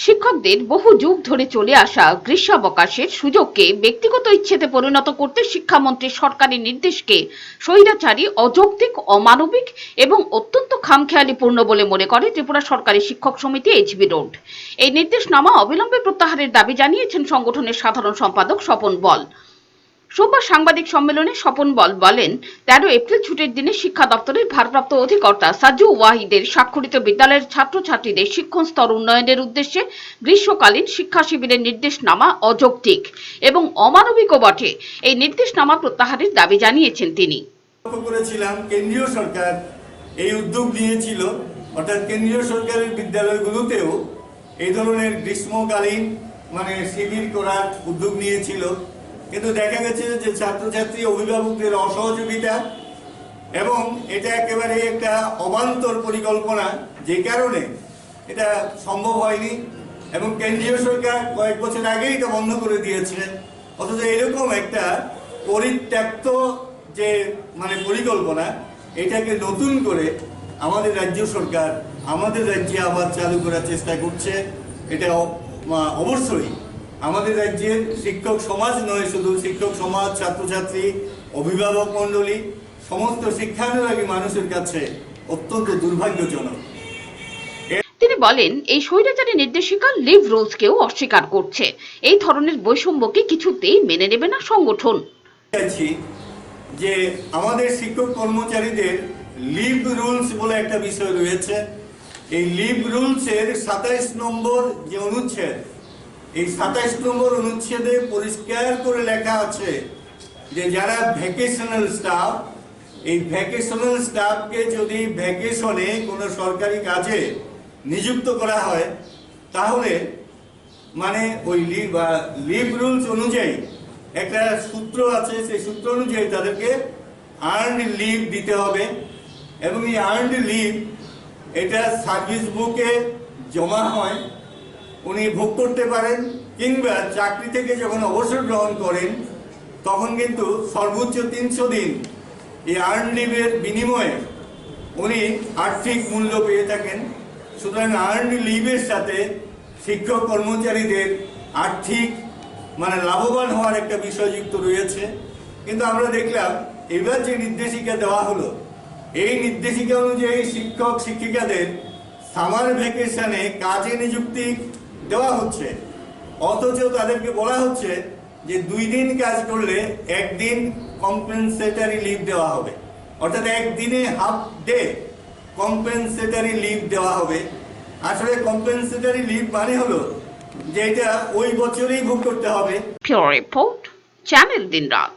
শিক্ষকদের বহু যুগ ধরে চলে আসা গ্রীষ্মাবকাশের সুযোগকে ব্যক্তিগত ইচ্ছেতে পরিণত করতে শিক্ষামন্ত্রী সরকারি নির্দেশকে স্বৈরাচারী, অযৌক্তিক, অমানবিক এবং অত্যন্ত খামখেয়ালিপূর্ণ বলে মনে করে ত্রিপুরা সরকারি শিক্ষক সমিতি এইচবি রোড। এই নির্দেশনামা অবিলম্বে প্রত্যাহারের দাবি জানিয়েছেন সংগঠনের সাধারণ সম্পাদক স্বপন বল। সোমবার সাংবাদিক সম্মেলনে স্বপন বল বলেন, তেরো এপ্রিল ছুটির দিনে শিক্ষা দপ্তরের ভারপ্রাপ্ত অধিকর্তা সাজু ওয়াহিদের স্বাক্ষরিত বিদ্যালয়ের ছাত্রছাত্রীদের শিক্ষণ স্তর উন্নয়নের উদ্দেশ্যে গ্রীষ্মকালীন শিক্ষা শিবিরের নির্দেশনামা অযৌক্তিক এবং অমানবিকও বটে এই নির্দেশনামা প্রত্যাহারের দাবি জানিয়েছেন তিনি। করেছিলাম কেন্দ্রীয় সরকার এই উদ্যোগ নিয়েছিল, অর্থাৎ কেন্দ্রীয় সরকারের বিদ্যালয়গুলোতেও এই ধরনের গ্রীষ্মকালীন মানে শিবির করার উদ্যোগ নিয়েছিল। কিন্তু দেখা গেছে যে ছাত্রছাত্রী অভিভাবকদের অসহযোগিতা এবং এটা একেবারে একটা অবান্তর পরিকল্পনা যে কারণে এটা সম্ভব হয়নি এবং কেন্দ্রীয় সরকার কয়েক বছর আগেই এটা বন্ধ করে দিয়েছে অথচ এরকম একটা পরিত্যক্ত যে মানে পরিকল্পনা, এটাকে নতুন করে আমাদের রাজ্য সরকার, আমাদের রাজ্যে আবার চালু করার চেষ্টা করছে। এটা অবশ্যই আমাদের রাজ্যের শিক্ষক সমাজ নয় শুধু শিক্ষক সমাজ ছাত্রছাত্রী অভিভাবক মণ্ডলী সমস্ত শিক্ষানুরাগী মানুষের কাছে অত্যন্ত দুর্ভাগ্যজনক। তিনি বলেন এই স্বৈরাচারী নির্দেশিকা লিভ রুলসকেও অস্বীকার করছে। এই ধরনের বৈষম্যকে কিছুতেই মেনে নেবে না সংগঠন। যে আমাদের শিক্ষক কর্মচারীদের লিভ রুলস বলে একটা বিষয় রয়েছে। এই লিভ রুলসের সাতাইশ নম্বর যে অনুচ্ছেদ এই সাতাইশ নম্বর অনুচ্ছেদে পরিষ্কার করে লেখা আছে যে যারা ভ্যাকেশনাল স্টাফ, এই ভ্যাকেশনাল স্টাফকে যদি ভ্যাকেশনে কোনো সরকারি কাজে নিযুক্ত করা হয়, তাহলে মানে ওই লিভ লিভ রুলস অনুযায়ী একটা সূত্র আছে, সেই সূত্র অনুযায়ী তাদেরকে আর্নড লিভ দিতে হবে এবং এই আর্নড লিভ এটা সার্ভিস বুকে জমা হয়। উনি ভোগ করতে পারেন, কিংবা চাকরি থেকে যখন অবসর গ্রহণ করেন, তখন কিন্তু সর্বোচ্চ তিনশো দিন এই আর্ন লিভের বিনিময়ে উনি আর্থিক মূল্য পেয়ে থাকেন। সুতরাং আর্ন লিভের সাথে শিক্ষক কর্মচারীদের আর্থিক মানে লাভবান হওয়ার একটা বিষয় যুক্ত রয়েছে। কিন্তু আমরা দেখলাম, এবার যে নির্দেশিকা দেওয়া হলো, এই নির্দেশিকা অনুযায়ী শিক্ষক, শিক্ষিকাদের সামার ভ্যাকেশনে কাজে নিযুক্তি দেওয়া হচ্ছে। অথচ তাদেরকে বলা হচ্ছে যে দুই দিন কাজ করলে একদিন কম্পেনসেটারি লিভ দেওয়া হবে। অর্থাৎ একদিনে হাফ ডে কম্পেনসেটারি লিভ দেওয়া হবে। আসলে কম্পেনসেটারি লিভ মানে হলো যে এটা ওই বছরেই ভোগ করতে হবে। রিপোর্ট চ্যানেল দিন রাত